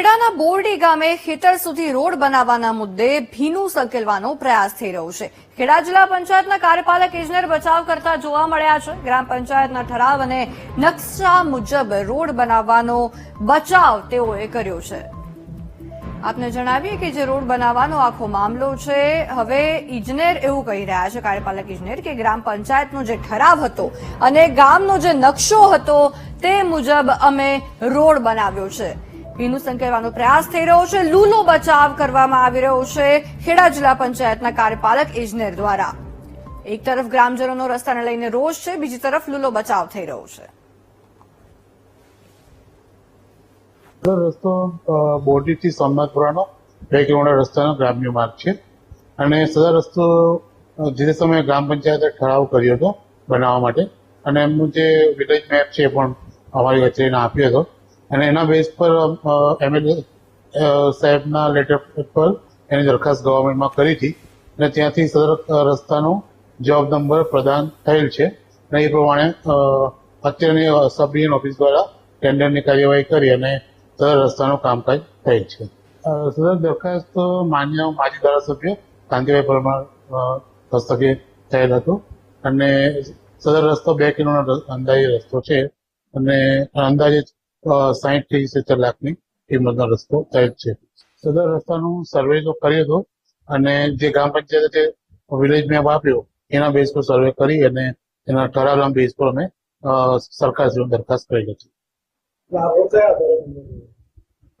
ખેડાના બોરડી ગામે ખેતર સુધી રોડ બનાવવાના મુદ્દે ભીનું સંકેલવાનો પ્રયાસ થઈ રહ્યો છે. ખેડા જિલ્લા પંચાયતના કાર્યપાલક ઇજનેર બચાવ કરતા જોવા મળ્યા છે. ગ્રામ પંચાયતના ઠરાવ અને નકશા મુજબ રોડ બનાવવાનો બચાવ તેઓએ કર્યો છે. આપને જણાવીએ કે જે રોડ બનાવવાનો આખો મામલો છે, હવે ઇજનેર એવું કહી રહ્યા છે, કાર્યપાલક ઇજનેર, કે ગ્રામ પંચાયતનો જે ઠરાવ હતો અને ગામનો જે નકશો હતો, તે મુજબ અમે રોડ બનાવ્યો છે. ભીનું સંકેલવાનો પ્રયાસ થઈ રહ્યો છે. લૂલો બચાવ કરવામાં આવી રહ્યો છે ખેડા જિલ્લા પંચાયતના કાર્યપાલક ઇજનેર દ્વારા. એક તરફ ગ્રામજનોનો રસ્તાને લઈને રોષ છે, બીજી તરફ લૂલો બચાવ થઈ રહ્યો છે. રસ્તો બોરડીથી સોમનાથપુરાનો બે કિલોમીટર રસ્તાનો ગ્રામ્ય માર્ગ છે. અને સદર રસ્તો જે સમયે ગ્રામ પંચાયતે ઠરાવ કર્યો હતો બનાવવા માટે. અને એમનું જે વિલેજ મેપ છે એ પણ અમારી વચ્ચે આપ્યો હતો. અને એના બેઝ પર એમએલએ સાહેબના લેટર પર એની દરખાસ્ત ગવર્મેન્ટમાં કરી હતી. અને ત્યાંથી સદર રસ્તાનો જોબ નંબર પ્રદાન થયેલ છે. અને એ પ્રમાણે અત્યારની સબ ડિવિઝન ઓફિસ દ્વારા ટેન્ડરની કાર્યવાહી કરી અને સદર રસ્તાનું કામકાજ થયેલ છે. સદર દરખાસ્ત માન્ય માજી ધારાસભ્ય કાંતિભાઈ પરમાર હસ્તકે થયેલ હતું. અને સદર રસ્તો બે કિલોમીટર અંદાજે રસ્તો છે. અને અંદાજે સાહીઠથી સિત્તેર લાખની કિંમતનો રસ્તો થયેલ છે સદર રસ્તાનું સર્વે તો કર્યો હતો અને જે ગ્રામ પંચાયતે વિલેજ મેપ આપ્યો એના બેઝ પર સર્વે કરી અને એના ઠરાવના બેઝ પર અમે અ, સરકારશ્રીને દરખાસ્ત કરી હતી?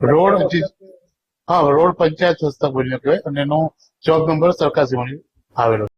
રોડ હા રોડ પંચાયત હસ્તક બન્યો કહેવાય અને એનો જોબ નંબર સરકારશ્રીમાં આવેલો